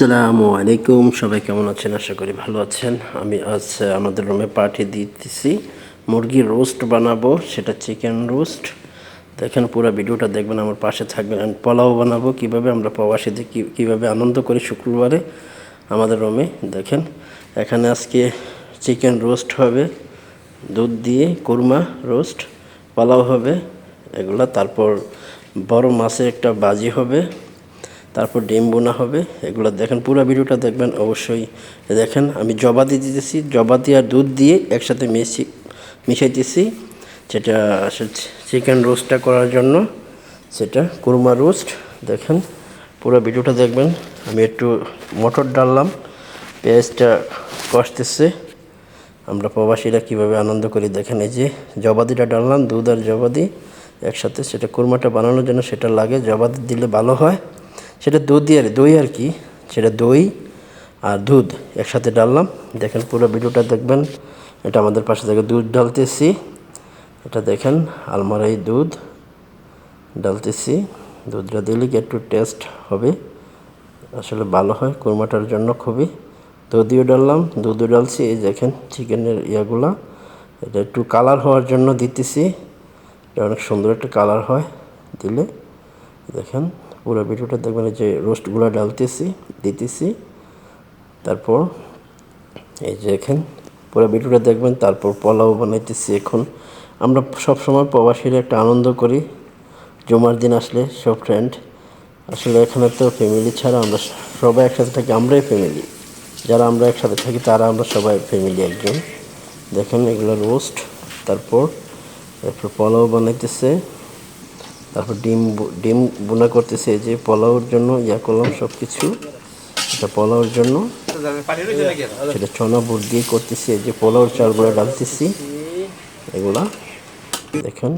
আসসালামু আলাইকুম। সবাই কেমন আছেন? আশা করি ভালো আছেন। আমি আজ আমাদের রুমে পার্টি দিতেছি। মুরগির রোস্ট বানাবো, সেটা চিকেন রোস্ট দেখেন পুরো ভিডিওটা দেখবেন, আমার পাশে থাকবেন। and পোলাও বানাবো, কীভাবে আমরা প্রবাসীদের কীভাবে আনন্দ করি শুক্রবারে আমাদের রুমে দেখেন, এখানে আজকে চিকেন রোস্ট হবে, দুধ দিয়ে কুরমা রোস্ট পোলাও হবে, এগুলা। তারপর বড় মাছের একটা বাজি হবে তারপর ডিম বোনা হবে। এগুলো দেখেন, পুরো ভিডিওটা দেখবেন, অবশ্যই দেখেন। আমি জবা দিয়ে দিতেছি, জবা দিয়ে আর দুধ দিয়ে একসাথে মিশি মিশাইতেছি। যেটা চিকেন রোস্টটা করার জন্য, সেটা কুরমা রোস্ট। দেখেন, পুরো ভিডিওটা দেখবেন। আমি একটু মটর ডাললাম, পেঁয়াজটা কষতেছে। আমরা প্রবাসীরা কীভাবে আনন্দ করি, দেখেন এই যে জবাদিটা ডাললাম, দুধ আর জবাদি একসাথে সেটা কুরমাটা বানানোর জন্য সেটা লাগে জবাদি দিলে ভালো হয়। সেটা দুধ দিয়ে আর দই আর কি, সেটা দই আর দুধ একসাথে ডাললাম। দেখেন পুরো ভিডিওটা দেখবেন। এটা আমাদের পাশে থেকে দুধ ডালতেছি এটা দেখেন আলমারাই দুধ ডালতেছি দুধটা দিলে কি একটু টেস্ট হবে? আসলে ভালো হয় কোরমাটার জন্য খুবই। দুধিও ডাললাম, দুধও ডালছি। এই দেখেন চিকেনের ইয়াগুলা। এটা একটু কালার হওয়ার জন্য দিতেছি। এটা অনেক সুন্দর একটা কালার হয় দিলে। দেখেন। পুরো ভিডিওটা দেখবেন যে রোস্টগুলো ডালতেছি, দিতেছি। তারপর এই যে দেখেন, পুরো ভিডিওটা দেখবেন, তারপর পোলাও বানাইতেছি এখন। আমরা সব সময় প্রবাসীরা একটা আনন্দ করি। জুমার দিন আসলে সব ফ্রেন্ড আসলে এখানে তো ফ্যামিলি ছাড়া আমরা সবাই একসাথে থাকি, আমরাই ফ্যামিলি যারা আমরা একসাথে থাকি, তারা আমরা সবাই ফ্যামিলি একজন। দেখেন এগুলো রোস্ট তারপর এরপর পোলাও বানাইতেছে। তারপর ডিম ডিম বোনা করতেছে যে পোলাওর জন্য, ইয়া করলাম সব কিছু এটা পোলাওর জন্য। সেটা চনা বুট দিয়ে করতেছি যে পোলাওর চালগুলো ডালতেছি। এগুলা। দেখেন,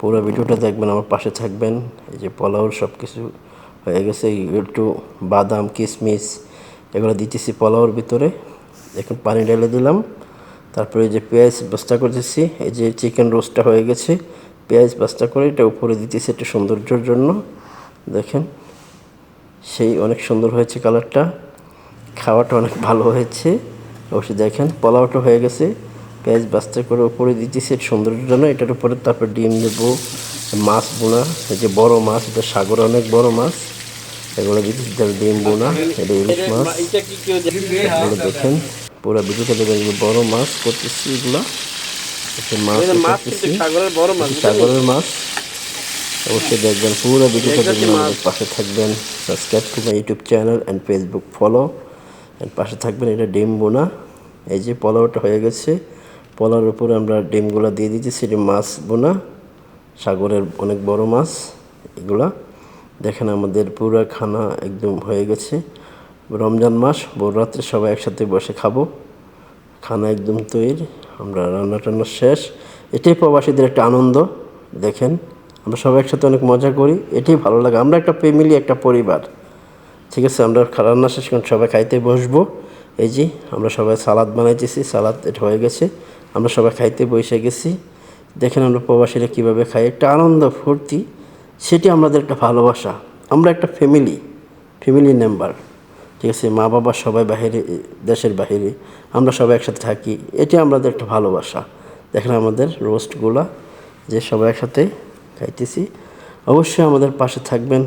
পুরো ভিডিওটা দেখবেন, আমার পাশে থাকবেন। এই যে পোলাওর সব কিছু হয়ে গেছে। একটু বাদাম কিশমিশ এগুলো দিতেছি পোলাওর ভিতরে। এখন পানি ঢেলে দিলাম। তারপরে এই যে পেঁয়াজ বাস্তা করতেছি। এই যে চিকেন রোস্টটা হয়ে গেছে। পেঁয়াজ বাস্তা করে এটা উপরে দিতেছি একটু সৌন্দর্যের জন্য। দেখেন, সেই অনেক সুন্দর হয়েছে কালারটা। খাওয়াটা অনেক ভালো হয়েছে। অবশ্যই দেখেন, পোলাওটা হয়ে গেছে। পেঁয়াজ বাস্তা করে উপরে দিতেছি সৌন্দর্যের জন্য। এটার উপরে তারপর ডিম দেবো, মাছ বোনা, এই যে বড় মাছ, এটা সাগরে অনেক বড় মাছ। এগুলো দিতেছি তার ডিম বোনা, এটা ইলিশ মাছ। দেখেন, পুরো ভিডিওটা এগুলো বড় মাছ করতেছি এগুলো। মাছ সাগরের বড় মাছ সাগরের মাছ। অবশ্যই দেখবেন পুরো ভিডিওটা দেখবেন আমাদের পাশে থাকবেন subscribe to my YouTube channel and Facebook follow and পাশে থাকবেন এটা ডিম বোনা। এই যে পোলাওটা হয়ে গেছে। পোলাওর উপরে আমরা ডিমগুলো দিয়ে দিচ্ছি সেটি মাছ বোনা। সাগরের অনেক বড় মাছ এগুলা। দেখেন আমাদের পুরো খানা একদম হয়ে গেছে। রমজান মাস রাত্রে সবাই একসাথে বসে খাব। খানা একদম তৈরি। আমরা রান্না টান্না শেষ। এটাই প্রবাসীদের একটা আনন্দ, দেখেন। আমরা সবাই একসাথে অনেক মজা করি, এটাই ভালো লাগে। আমরা একটা ফ্যামিলি একটা পরিবার। ঠিক আছে, আমরা রান্না শেষ করে সবাই খাইতে বসবো। এই যে, আমরা সবাই সালাদ বানাইতেছি, সালাদ এটা হয়ে গেছে। আমরা সবাই খাইতে বসে গেছি। দেখেন আমরা প্রবাসীরা কীভাবে খাই। একটা আনন্দ, ফুর্তি সেটি আমাদের একটা ভালোবাসা। আমরা একটা ফ্যামিলি ফ্যামিলি মেম্বার ঠিক আছে মা বাবা সবাই বাহিরে, দেশের বাহিরে, আমরা সবাই একসাথে থাকি, এটি আমাদের একটা ভালোবাসা। দেখেন আমাদের রোস্টগুলা, যে সবাই একসাথে খাইতেছি। অবশ্যই আমাদের পাশে থাকবেন,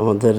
আমাদের